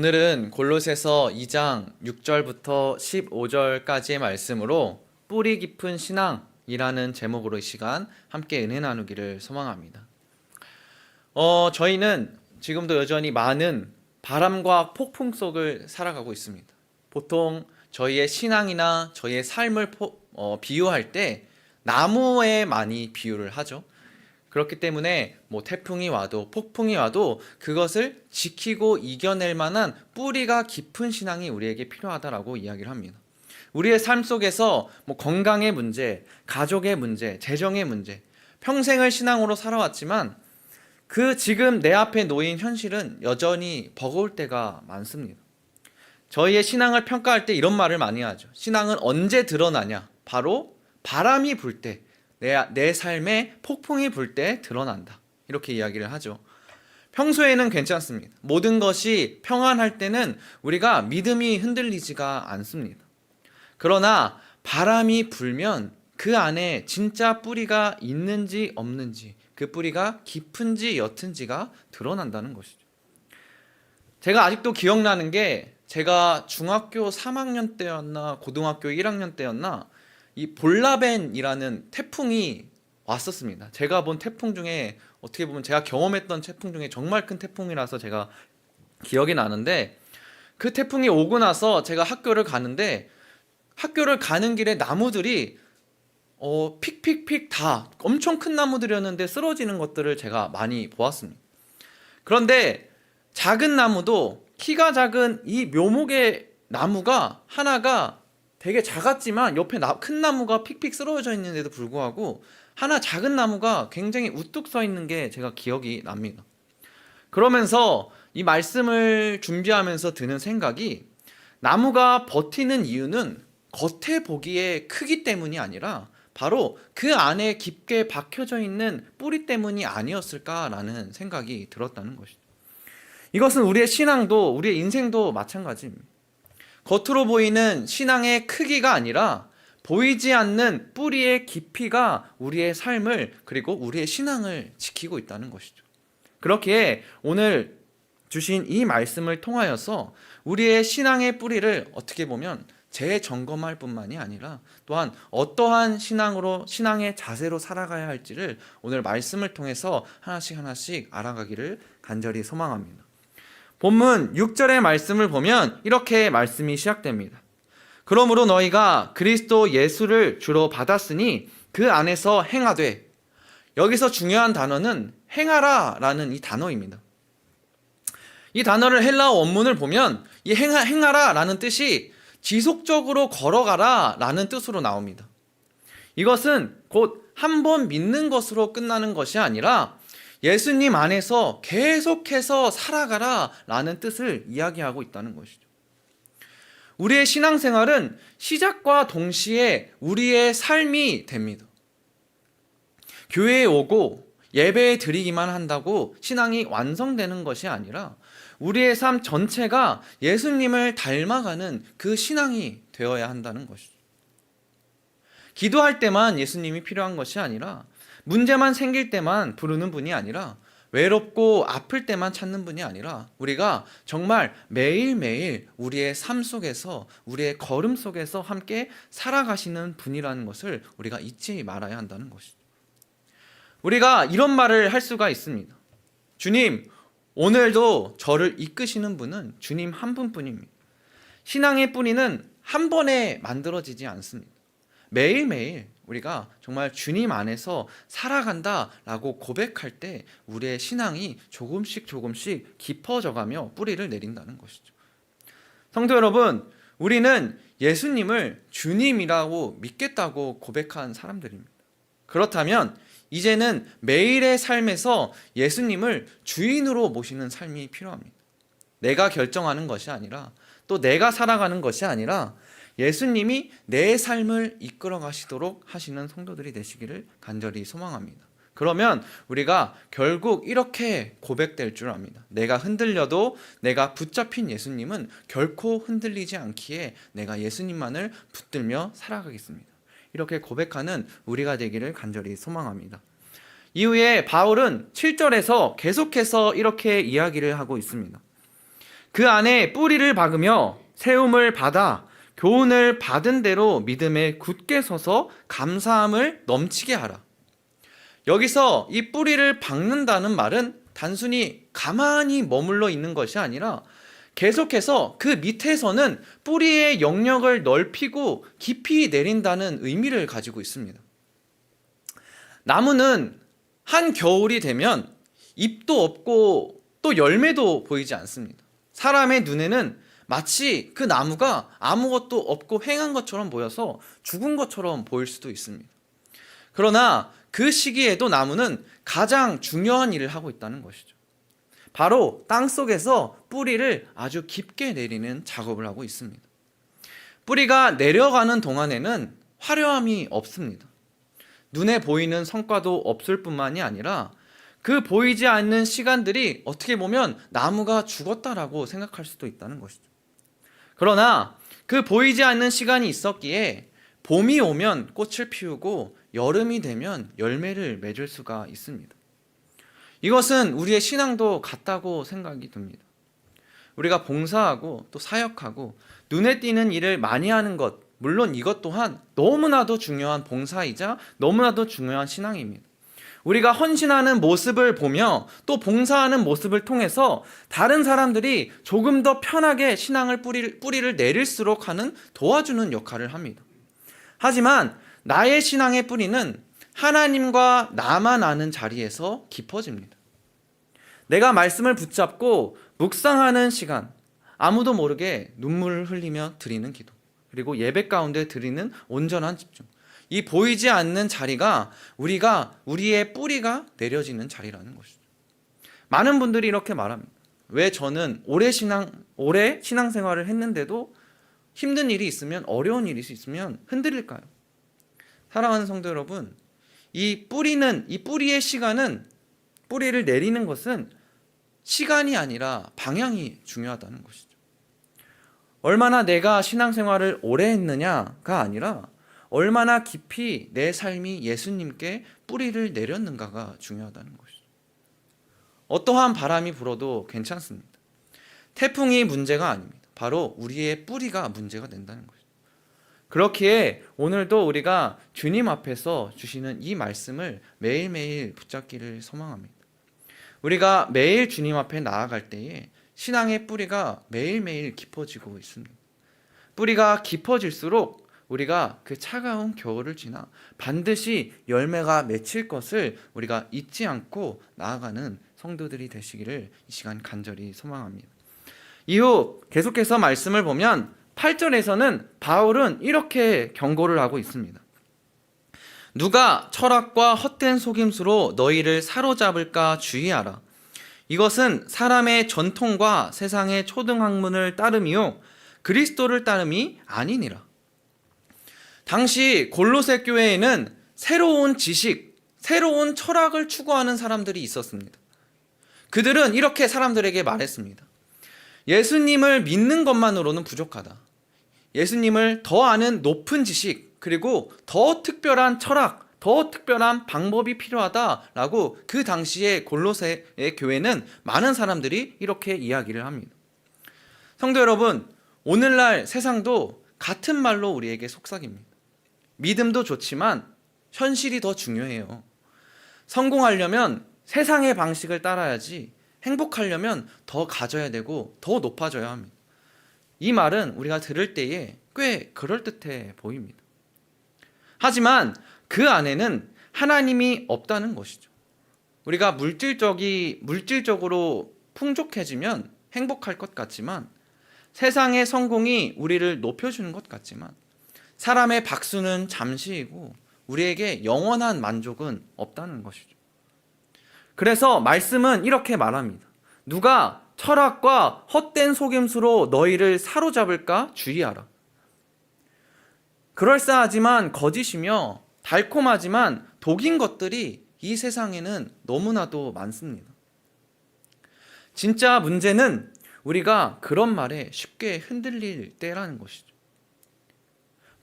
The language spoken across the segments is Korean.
오늘은 골로새서 2장 6절부터 15절까지의 말씀으로 뿌리 깊은 신앙이라는 제목으로 이 시간 함께 은혜 나누기를 소망합니다. 어, 저희는 지금도 여전히 많은 바람과 폭풍 속을 살아가고 있습니다. 보통 저희의 신앙이나 저희의 삶을 포- 어, 비유할 때 나무에 많이 비유를 하죠. 그렇기 때문에 뭐 태풍이 와도 폭풍이 와도 그것을 지키고 이겨낼 만한 뿌리가 깊은 신앙이 우리에게 필요하다라고 이야기를 합니다. 우리의 삶 속에서 뭐 건강의 문제, 가족의 문제, 재정의 문제, 평생을 신앙으로 살아왔지만 그 지금 내 앞에 놓인 현실은 여전히 버거울 때가 많습니다. 저희의 신앙을 평가할 때 이런 말을 많이 하죠. 신앙은 언제 드러나냐? 바로 바람이 불 때, 내, 내 삶에 폭풍이 불 때 드러난다. 이렇게 이야기를 하죠. 평소에는 괜찮습니다. 모든 것이 평안할 때는 우리가 믿음이 흔들리지가 않습니다. 그러나 바람이 불면 그 안에 진짜 뿌리가 있는지 없는지, 그 뿌리가 깊은지 옅은지가 드러난다는 것이죠. 제가 아직도 기억나는 게 제가 중학교 3학년 때였나 고등학교 1학년 때였나 이 볼라벤이라는 태풍이 왔었습니다. 제가 본 태풍 중에 어떻게 보면 제가 경험했던 태풍 중에 정말 큰 태풍이라서 제가 기억이 나는데 그 태풍이 오고 나서 제가 학교를 가는데 학교를 가는 길에 나무들이 어 픽픽픽 다 엄청 큰 나무들이었는데 쓰러지는 것들을 제가 많이 보았습니다. 그런데 작은 나무도 키가 작은 이 묘목의 나무가 하나가 되게 작았지만 옆에 나- 큰 나무가 픽픽 쓰러져 있는데도 불구하고 하나 작은 나무가 굉장히 우뚝 서 있는 게 제가 기억이 납니다. 그러면서 이 말씀을 준비하면서 드는 생각이 나무가 버티는 이유는 겉에 보기에 크기 때문이 아니라 바로 그 안에 깊게 박혀져 있는 뿌리 때문이 아니었을까라는 생각이 들었다는 것이죠. 이것은 우리의 신앙도 우리의 인생도 마찬가지입니다. 겉으로 보이는 신앙의 크기가 아니라 보이지 않는 뿌리의 깊이가 우리의 삶을 그리고 우리의 신앙을 지키고 있다는 것이죠. 그렇게 오늘 주신 이 말씀을 통하여서 우리의 신앙의 뿌리를 어떻게 보면 재점검할 뿐만이 아니라 또한 어떠한 신앙으로 신앙의 자세로 살아가야 할지를 오늘 말씀을 통해서 하나씩 하나씩 알아가기를 간절히 소망합니다. 본문 6절의 말씀을 보면 이렇게 말씀이 시작됩니다. 그러므로 너희가 그리스도 예수를 주로 받았으니 그 안에서 행하되 여기서 중요한 단어는 행하라라는 이 단어입니다. 이 단어를 헬라어 원문을 보면 이 행하, 행하라라는 뜻이 지속적으로 걸어가라라는 뜻으로 나옵니다. 이것은 곧 한 번 믿는 것으로 끝나는 것이 아니라 예수님 안에서 계속해서 살아가라 라는 뜻을 이야기하고 있다는 것이죠. 우리의 신앙생활은 시작과 동시에 우리의 삶이 됩니다. 교회에 오고 예배 드리기만 한다고 신앙이 완성되는 것이 아니라 우리의 삶 전체가 예수님을 닮아가는 그 신앙이 되어야 한다는 것이죠. 기도할 때만 예수님이 필요한 것이 아니라 문제만 생길 때만 부르는 분이 아니라 외롭고 아플 때만 찾는 분이 아니라 우리가 정말 매일매일 우리의 삶 속에서 우리의 걸음 속에서 함께 살아가시는 분이라는 것을 우리가 잊지 말아야 한다는 것이죠. 우리가 이런 말을 할 수가 있습니다. 주님, 오늘도 저를 이끄시는 분은 주님 한 분뿐입니다. 신앙의 뿌리는 한 번에 만들어지지 않습니다. 매일매일 우리가 정말 주님 안에서 살아간다라고 고백할 때 우리의 신앙이 조금씩 조금씩 깊어져가며 뿌리를 내린다는 것이죠. 성도 여러분, 우리는 예수님을 주님이라고 믿겠다고 고백한 사람들입니다. 그렇다면 이제는 매일의 삶에서 예수님을 주인으로 모시는 삶이 필요합니다. 내가 결정하는 것이 아니라 또 내가 살아가는 것이 아니라 예수님이 내 삶을 이끌어 가시도록 하시는 성도들이 되시기를 간절히 소망합니다. 그러면 우리가 결국 이렇게 고백될 줄 압니다. 내가 흔들려도 내가 붙잡힌 예수님은 결코 흔들리지 않기에 내가 예수님만을 붙들며 살아가겠습니다. 이렇게 고백하는 우리가 되기를 간절히 소망합니다. 이후에 바울은 7절에서 계속해서 이렇게 이야기를 하고 있습니다. 그 안에 뿌리를 박으며 세움을 받아 교훈을 받은 대로 믿음에 굳게 서서 감사함을 넘치게 하라. 여기서 이 뿌리를 박는다는 말은 단순히 가만히 머물러 있는 것이 아니라 계속해서 그 밑에서는 뿌리의 영역을 넓히고 깊이 내린다는 의미를 가지고 있습니다. 나무는 한 겨울이 되면 잎도 없고 또 열매도 보이지 않습니다. 사람의 눈에는 마치 그 나무가 아무것도 없고 횡한 것처럼 보여서 죽은 것처럼 보일 수도 있습니다. 그러나 그 시기에도 나무는 가장 중요한 일을 하고 있다는 것이죠. 바로 땅 속에서 뿌리를 아주 깊게 내리는 작업을 하고 있습니다. 뿌리가 내려가는 동안에는 화려함이 없습니다. 눈에 보이는 성과도 없을 뿐만이 아니라 그 보이지 않는 시간들이 어떻게 보면 나무가 죽었다라고 생각할 수도 있다는 것이죠. 그러나 그 보이지 않는 시간이 있었기에 봄이 오면 꽃을 피우고 여름이 되면 열매를 맺을 수가 있습니다. 이것은 우리의 신앙도 같다고 생각이 듭니다. 우리가 봉사하고 또 사역하고 눈에 띄는 일을 많이 하는 것, 물론 이것 또한 너무나도 중요한 봉사이자 너무나도 중요한 신앙입니다. 우리가 헌신하는 모습을 보며 또 봉사하는 모습을 통해서 다른 사람들이 조금 더 편하게 신앙을 뿌리, 뿌리를 내릴수록 하는 도와주는 역할을 합니다. 하지만 나의 신앙의 뿌리는 하나님과 나만 아는 자리에서 깊어집니다. 내가 말씀을 붙잡고 묵상하는 시간, 아무도 모르게 눈물을 흘리며 드리는 기도, 그리고 예배 가운데 드리는 온전한 집중. 이 보이지 않는 자리가 우리가 우리의 뿌리가 내려지는 자리라는 것이죠. 많은 분들이 이렇게 말합니다. 왜 저는 오래 신앙 오래 신앙생활을 했는데도 힘든 일이 있으면 어려운 일이 있으면 흔들릴까요? 사랑하는 성도 여러분, 이 뿌리는 이 뿌리의 시간은 뿌리를 내리는 것은 시간이 아니라 방향이 중요하다는 것이죠. 얼마나 내가 신앙생활을 오래 했느냐가 아니라 얼마나 깊이 내 삶이 예수님께 뿌리를 내렸는가가 중요하다는 것이죠. 어떠한 바람이 불어도 괜찮습니다. 태풍이 문제가 아닙니다. 바로 우리의 뿌리가 문제가 된다는 것이죠. 그렇기에 오늘도 우리가 주님 앞에서 주시는 이 말씀을 매일매일 붙잡기를 소망합니다. 우리가 매일 주님 앞에 나아갈 때에 신앙의 뿌리가 매일매일 깊어지고 있습니다. 뿌리가 깊어질수록 우리가 그 차가운 겨울을 지나 반드시 열매가 맺힐 것을 우리가 잊지 않고 나아가는 성도들이 되시기를 이 시간 간절히 소망합니다. 이후 계속해서 말씀을 보면 8절에서는 바울은 이렇게 경고를 하고 있습니다. 누가 철학과 헛된 속임수로 너희를 사로잡을까 주의하라. 이것은 사람의 전통과 세상의 초등학문을 따름이요 그리스도를 따름이 아니니라. 당시 골로새 교회에는 새로운 지식, 새로운 철학을 추구하는 사람들이 있었습니다. 그들은 이렇게 사람들에게 말했습니다. 예수님을 믿는 것만으로는 부족하다. 예수님을 더 아는 높은 지식, 그리고 더 특별한 철학, 더 특별한 방법이 필요하다라고 그 당시에 골로새의 교회는 많은 사람들이 이렇게 이야기를 합니다. 성도 여러분, 오늘날 세상도 같은 말로 우리에게 속삭입니다. 믿음도 좋지만 현실이 더 중요해요. 성공하려면 세상의 방식을 따라야지 행복하려면 더 가져야 되고 더 높아져야 합니다. 이 말은 우리가 들을 때에 꽤 그럴듯해 보입니다. 하지만 그 안에는 하나님이 없다는 것이죠. 우리가 물질적이 물질적으로 풍족해지면 행복할 것 같지만 세상의 성공이 우리를 높여주는 것 같지만 사람의 박수는 잠시이고 우리에게 영원한 만족은 없다는 것이죠. 그래서 말씀은 이렇게 말합니다. 누가 철학과 헛된 속임수로 너희를 사로잡을까 주의하라. 그럴싸하지만 거짓이며 달콤하지만 독인 것들이 이 세상에는 너무나도 많습니다. 진짜 문제는 우리가 그런 말에 쉽게 흔들릴 때라는 것이죠.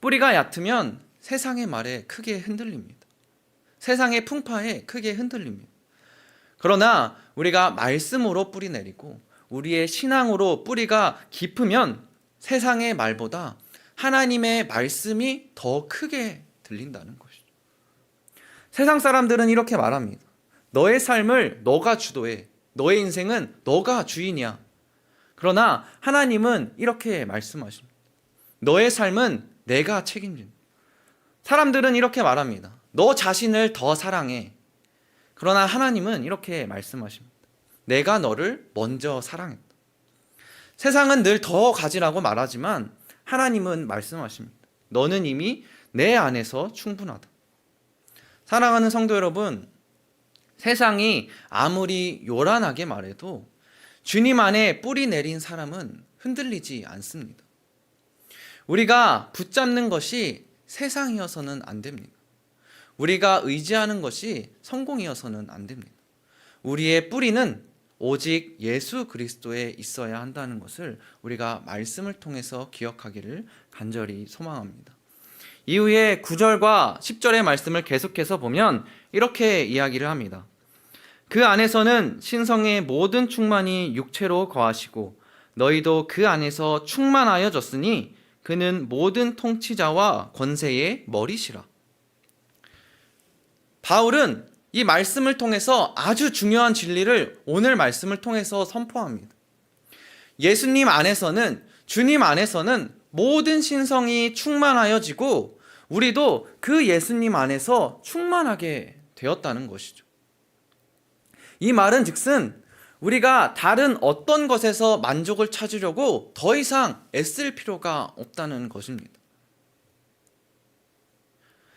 뿌리가 얕으면 세상의 말에 크게 흔들립니다. 세상의 풍파에 크게 흔들립니다. 그러나 우리가 말씀으로 뿌리 내리고 우리의 신앙으로 뿌리가 깊으면 세상의 말보다 하나님의 말씀이 더 크게 들린다는 것이죠. 세상 사람들은 이렇게 말합니다. 너의 삶을 너가 주도해. 너의 인생은 너가 주인이야. 그러나 하나님은 이렇게 말씀하십니다. 너의 삶은 내가 책임진다. 사람들은 이렇게 말합니다. 너 자신을 더 사랑해. 그러나 하나님은 이렇게 말씀하십니다. 내가 너를 먼저 사랑했다. 세상은 늘 더 가지라고 말하지만 하나님은 말씀하십니다. 너는 이미 내 안에서 충분하다. 사랑하는 성도 여러분, 세상이 아무리 요란하게 말해도 주님 안에 뿌리 내린 사람은 흔들리지 않습니다. 우리가 붙잡는 것이 세상이어서는 안 됩니다. 우리가 의지하는 것이 성공이어서는 안 됩니다. 우리의 뿌리는 오직 예수 그리스도에 있어야 한다는 것을 우리가 말씀을 통해서 기억하기를 간절히 소망합니다. 이후에 9절과 10절의 말씀을 계속해서 보면 이렇게 이야기를 합니다. 그 안에서는 신성의 모든 충만이 육체로 거하시고 너희도 그 안에서 충만하여졌으니 그는 모든 통치자와 권세의 머리시라. 바울은 이 말씀을 통해서 아주 중요한 진리를 오늘 말씀을 통해서 선포합니다. 예수님 안에서는 주님 안에서는 모든 신성이 충만하여지고 우리도 그 예수님 안에서 충만하게 되었다는 것이죠. 이 말은 즉슨 우리가 다른 어떤 것에서 만족을 찾으려고 더 이상 애쓸 필요가 없다는 것입니다.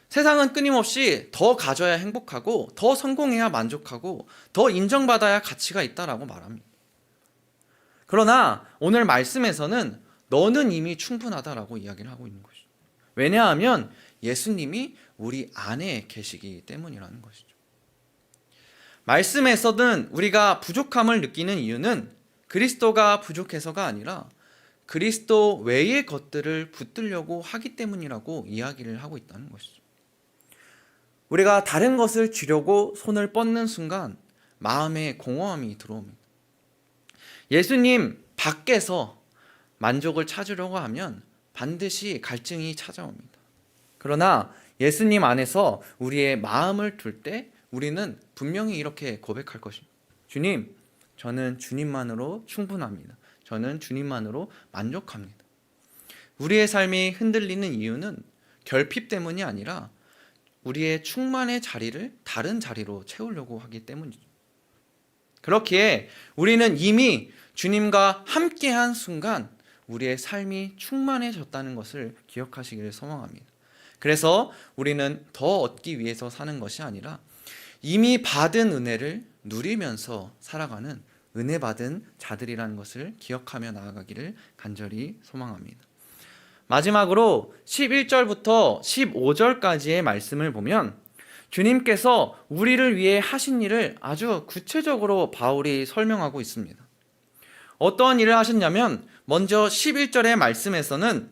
세상은 끊임없이 더 가져야 행복하고 더 성공해야 만족하고 더 인정받아야 가치가 있다라고 말합니다. 그러나 오늘 말씀에서는 너는 이미 충분하다라고 이야기를 하고 있는 것이죠. 왜냐하면 예수님이 우리 안에 계시기 때문이라는 것이죠. 말씀에서는 우리가 부족함을 느끼는 이유는 그리스도가 부족해서가 아니라 그리스도 외의 것들을 붙들려고 하기 때문이라고 이야기를 하고 있다는 것이죠. 우리가 다른 것을 쥐려고 손을 뻗는 순간 마음에 공허함이 들어옵니다. 예수님 밖에서 만족을 찾으려고 하면 반드시 갈증이 찾아옵니다. 그러나 예수님 안에서 우리의 마음을 둘 때 우리는 분명히 이렇게 고백할 것입니다. 주님, 저는 주님만으로 충분합니다. 저는 주님만으로 만족합니다. 우리의 삶이 흔들리는 이유는 결핍 때문이 아니라 우리의 충만의 자리를 다른 자리로 채우려고 하기 때문이죠. 그렇기에 우리는 이미 주님과 함께한 순간 우리의 삶이 충만해졌다는 것을 기억하시기를 소망합니다. 그래서 우리는 더 얻기 위해서 사는 것이 아니라 이미 받은 은혜를 누리면서 살아가는 은혜 받은 자들이라는 것을 기억하며 나아가기를 간절히 소망합니다. 마지막으로 11절부터 15절까지의 말씀을 보면 주님께서 우리를 위해 하신 일을 아주 구체적으로 바울이 설명하고 있습니다. 어떠한 일을 하셨냐면 먼저 11절의 말씀에서는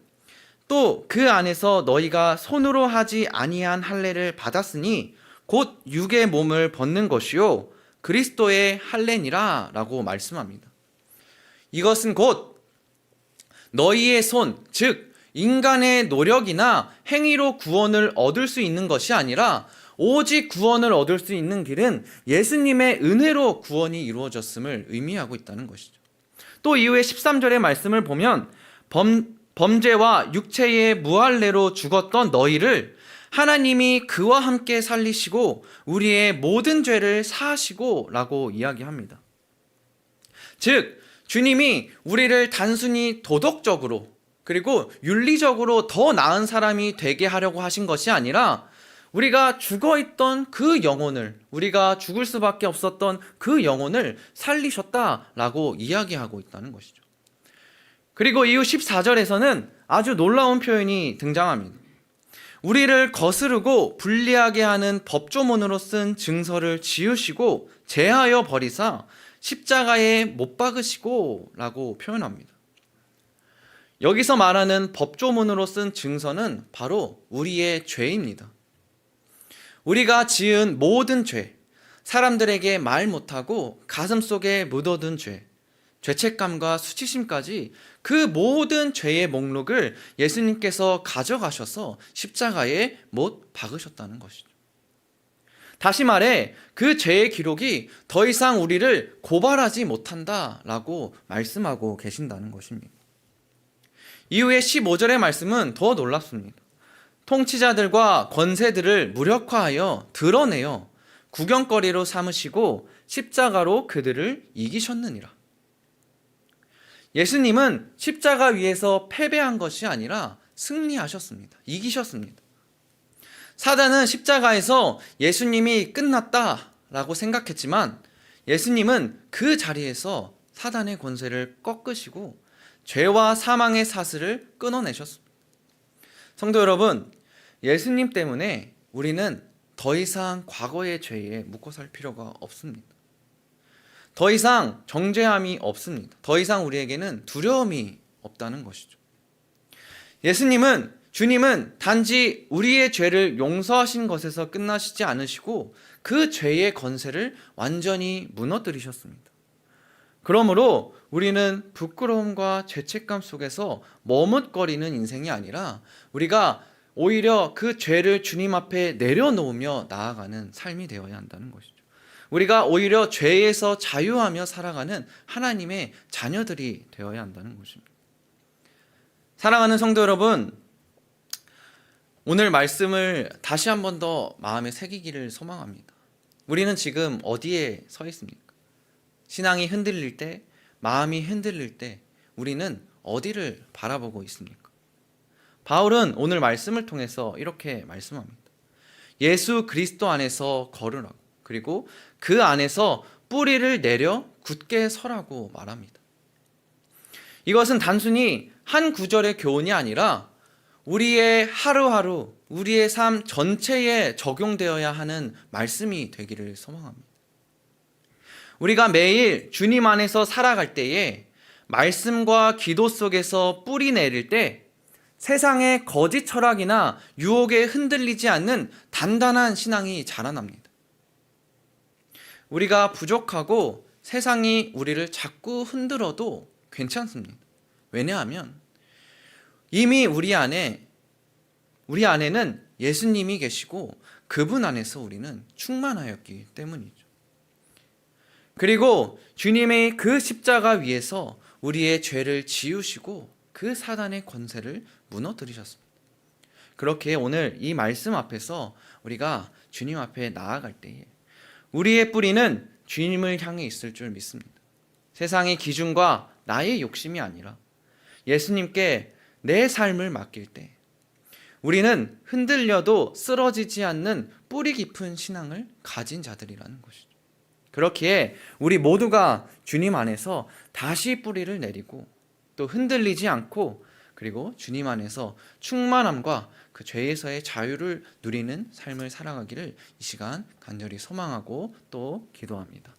또 그 안에서 너희가 손으로 하지 아니한 할례를 받았으니 곧 육의 몸을 벗는 것이요 그리스도의 할례니라라고 말씀합니다. 이것은 곧 너희의 손, 즉 인간의 노력이나 행위로 구원을 얻을 수 있는 것이 아니라 오직 구원을 얻을 수 있는 길은 예수님의 은혜로 구원이 이루어졌음을 의미하고 있다는 것이죠. 또 이후에 13절의 말씀을 보면 범, 범죄와 육체의 무할례로 죽었던 너희를 하나님이 그와 함께 살리시고 우리의 모든 죄를 사하시고 라고 이야기합니다. 즉, 주님이 우리를 단순히 도덕적으로 그리고 윤리적으로 더 나은 사람이 되게 하려고 하신 것이 아니라 우리가 죽어 있던 그 영혼을 우리가 죽을 수밖에 없었던 그 영혼을 살리셨다라고 이야기하고 있다는 것이죠. 그리고 이후 14절에서는 아주 놀라운 표현이 등장합니다. 우리를 거스르고 불리하게 하는 법조문으로 쓴 증서를 지우시고 제하여 버리사 십자가에 못 박으시고 라고 표현합니다. 여기서 말하는 법조문으로 쓴 증서는 바로 우리의 죄입니다. 우리가 지은 모든 죄, 사람들에게 말 못하고 가슴 속에 묻어둔 죄, 죄책감과 수치심까지 그 모든 죄의 목록을 예수님께서 가져가셔서 십자가에 못 박으셨다는 것이죠. 다시 말해 그 죄의 기록이 더 이상 우리를 고발하지 못한다라고 말씀하고 계신다는 것입니다. 이후에 15절의 말씀은 더 놀랍습니다. 통치자들과 권세들을 무력화하여 드러내어 구경거리로 삼으시고 십자가로 그들을 이기셨느니라. 예수님은 십자가 위에서 패배한 것이 아니라 승리하셨습니다. 이기셨습니다. 사단은 십자가에서 예수님이 끝났다라고 생각했지만 예수님은 그 자리에서 사단의 권세를 꺾으시고 죄와 사망의 사슬을 끊어내셨습니다. 성도 여러분, 예수님 때문에 우리는 더 이상 과거의 죄에 묶어 살 필요가 없습니다. 더 이상 정죄함이 없습니다. 더 이상 우리에게는 두려움이 없다는 것이죠. 예수님은 주님은 단지 우리의 죄를 용서하신 것에서 끝나시지 않으시고 그 죄의 건세를 완전히 무너뜨리셨습니다. 그러므로 우리는 부끄러움과 죄책감 속에서 머뭇거리는 인생이 아니라 우리가 오히려 그 죄를 주님 앞에 내려놓으며 나아가는 삶이 되어야 한다는 것이죠. 우리가 오히려 죄에서 자유하며 살아가는 하나님의 자녀들이 되어야 한다는 것입니다. 사랑하는 성도 여러분, 오늘 말씀을 다시 한 번 더 마음에 새기기를 소망합니다. 우리는 지금 어디에 서 있습니까? 신앙이 흔들릴 때, 마음이 흔들릴 때, 우리는 어디를 바라보고 있습니까? 바울은 오늘 말씀을 통해서 이렇게 말씀합니다. 예수 그리스도 안에서 걸으라고, 그리고 그 안에서 뿌리를 내려 굳게 서라고 말합니다. 이것은 단순히 한 구절의 교훈이 아니라 우리의 하루하루, 우리의 삶 전체에 적용되어야 하는 말씀이 되기를 소망합니다. 우리가 매일 주님 안에서 살아갈 때에 말씀과 기도 속에서 뿌리 내릴 때 세상의 거짓 철학이나 유혹에 흔들리지 않는 단단한 신앙이 자라납니다. 우리가 부족하고 세상이 우리를 자꾸 흔들어도 괜찮습니다. 왜냐하면 이미 우리 안에 우리 안에는 예수님이 계시고 그분 안에서 우리는 충만하였기 때문이죠. 그리고 주님의 그 십자가 위에서 우리의 죄를 지우시고 그 사단의 권세를 무너뜨리셨습니다. 그렇게 오늘 이 말씀 앞에서 우리가 주님 앞에 나아갈 때에 우리의 뿌리는 주님을 향해 있을 줄 믿습니다. 세상의 기준과 나의 욕심이 아니라 예수님께 내 삶을 맡길 때 우리는 흔들려도 쓰러지지 않는 뿌리 깊은 신앙을 가진 자들이라는 것이죠. 그렇기에 우리 모두가 주님 안에서 다시 뿌리를 내리고 또 흔들리지 않고 그리고 주님 안에서 충만함과 그 죄에서의 자유를 누리는 삶을 살아가기를 이 시간 간절히 소망하고 또 기도합니다.